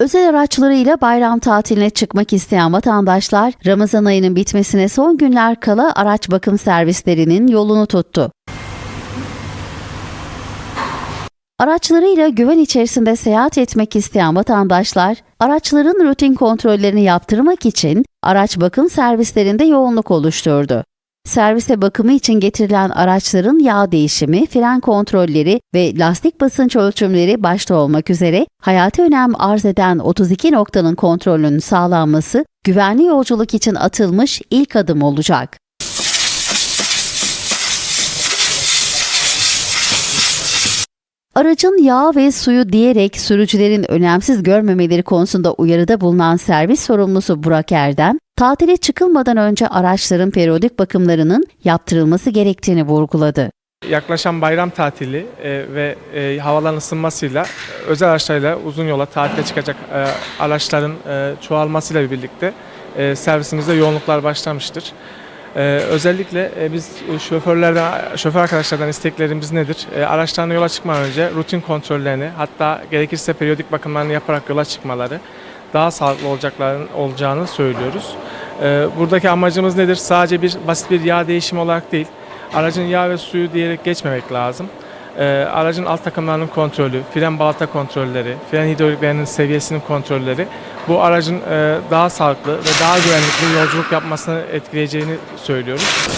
Özel araçlarıyla bayram tatiline çıkmak isteyen vatandaşlar Ramazan ayının bitmesine son günler kala araç bakım servislerinin yolunu tuttu. Araçlarıyla güven içerisinde seyahat etmek isteyen vatandaşlar, araçların rutin kontrollerini yaptırmak için araç bakım servislerinde yoğunluk oluşturdu. Servise bakımı için getirilen araçların yağ değişimi, fren kontrolleri ve lastik basınç ölçümleri başta olmak üzere hayati önem arz eden 32 noktanın kontrolünün sağlanması güvenli yolculuk için atılmış ilk adım olacak. Aracın yağ ve suyu diyerek sürücülerin önemsiz görmemeleri konusunda uyarıda bulunan servis sorumlusu Burak Erdem, tatile çıkılmadan önce araçların periyodik bakımlarının yaptırılması gerektiğini vurguladı. Yaklaşan bayram tatili e, ve e, havaların ısınmasıyla özel araçlarıyla uzun yola tatile çıkacak e, araçların çoğalmasıyla birlikte servisimizde yoğunluklar başlamıştır. Özellikle biz şoförlerden, şoför arkadaşlardan isteklerimiz nedir? E, araçlarına yola çıkmadan önce rutin kontrollerini hatta gerekirse periyodik bakımlarını yaparak yola çıkmaları daha sağlıklı olacakların olacağını söylüyoruz. E, buradaki amacımız nedir? Sadece bir basit bir yağ değişimi olarak değil, aracın yağ ve suyu diyerek geçmemek lazım. Ee, aracın alt takımlarının kontrolü, fren balata kontrolleri, fren hidroliklerinin seviyesinin kontrolleri bu aracın e, daha sağlıklı ve daha güvenlikli yolculuk yapmasını etkileyeceğini söylüyoruz.